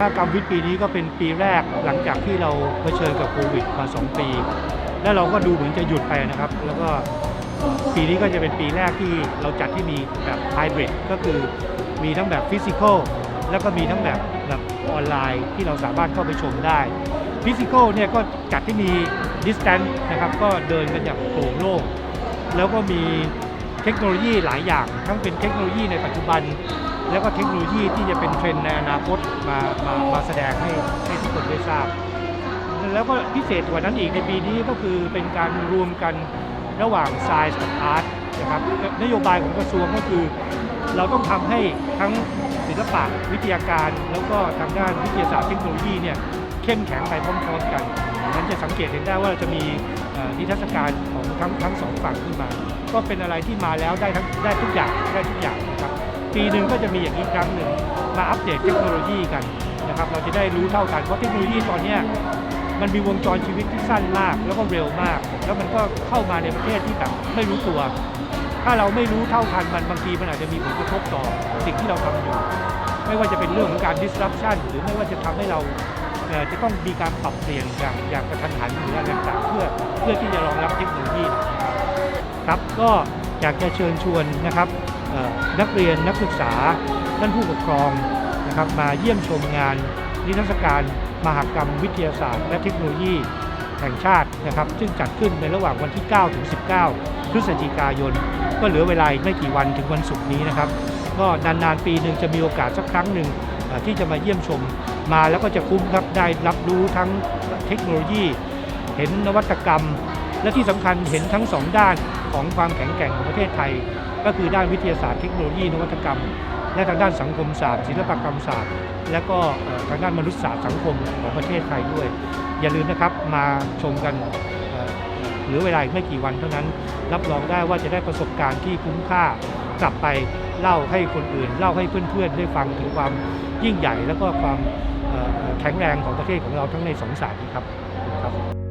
กรรมวิทย์ปีนี้ก็เป็นปีแรกหลังจากที่เราเผชิญกับโควิดมา 2 ปี แล้วเราก็ดูเหมือนจะหยุดไปนะครับ แล้วก็ปีนี้ก็จะเป็นปีแรกที่เราจัดที่มีแบบไฮบริดก็คือมีทั้งแบบฟิสิกอลแล้วก็มีทั้งแบบแบบออนไลน์ที่เราสามารถเข้าไปชมได้ฟิสิกอลเนี่ยก็จัดที่มีดิสแตนนะครับก็เดินกันอย่างโปร่งโล่งแล้วก็มีเทคโนโลยีหลายอย่าง ทั้งเป็นเทคโนโลยีในปัจจุบัน แล้วก็เทคโนโลยีที่จะเป็นเทรนด์ในอนาคตมามามาแสดงให้ให้ทุกคนได้ทราบ แล้วก็พิเศษกว่านั้นอีกในปีนี้ก็คือเป็นการรวมกันระหว่าง Science กับ Art นะครับนโยบายของกระทรวงก็คือ เราต้องทำให้ทั้งศิลปะวิทยาการ แล้วก็ทางด้านวิทยาศาสตร์เทคโนโลยีเนี่ยเข้มแข็งไปพร้อมๆกันนั้นจะสังเกตเห็นได้ว่าเราจะมีเอ่อนิทรรศการของทั้งทั้งสองฝั่งขึ้นมา ก็เป็นอะไรที่มาแล้วได้ทั้งได้ทุกอย่างได้ทุกอย่างนะครับ ปีหนึ่งก็จะมีอย่างนี้ครั้งหนึ่งมาอัปเดตเทคโนโลยีกันนะครับเราจะได้รู้เท่ากันเพราะเทคโนโลยีตอนนี้มันมีวงจรชีวิตที่สั้นมากแล้วก็เร็วมาก แล้วมันก็เข้ามาในประเทศที่แบบไม่รู้ตัว ถ้าเราไม่รู้เท่าทันมันบางทีมันอาจจะมีผลกระทบต่อสิ่งที่เราทำอยู่ ไม่ว่าจะเป็นเรื่องของการ disruption หรือไม่ว่าจะทำให้เราจะต้องมีการปรับเปลี่ยนอย่างอย่างกระทันหันหรืออะไรต่างๆเพื่อเพื่อที่จะรองรับเทคโนโลยีครับก็อยากจะเชิญชวนนะครับ นักเรียนนักศึกษาท่านผู้ปกครองนะครับมาเยี่ยมชมงานนิทรรศการมหกรรมวิทยาศาสตร์ และเทคโนโลยีแห่งชาตินะครับ ซึ่งจัดขึ้นในระหว่างวันที่ 9 ถึง 19 พฤศจิกายน ก็เหลือเวลาอีกไม่กี่วันถึงวันศุกร์นี้นะครับ ก็นานๆ ปีหนึ่งจะมีโอกาสสักครั้งหนึ่งที่จะมาเยี่ยมชมมาแล้วก็จะคุ้มครับได้รับรู้ทั้งเทคโนโลยี เห็นนวัตกรรม และที่สำคัญเห็นทั้งสองด้านของความแข็งแกร่งของประเทศไทย ก็คือด้านวิทยาศาสตร์เทคโนโลยีนวัตกรรม และทางด้านสังคมศาสตร์ศิลปกรรมศาสตร์ และก็ทางด้านมนุษยศาสตร์สังคมของประเทศไทยด้วย อย่าลืมนะครับมาชมกันหลือเวลาอีกไม่กี่วันเท่านั้น รับรองได้ว่าจะได้ประสบการณ์ที่คุ้มค่ากลับไปเล่าให้คนอื่น เล่าให้เพื่อนๆได้ฟังถึงความยิ่งใหญ่ และก็ความแข็งแรงของประเทศของเราทั้งในสองศาสตร์นี้ครับครับ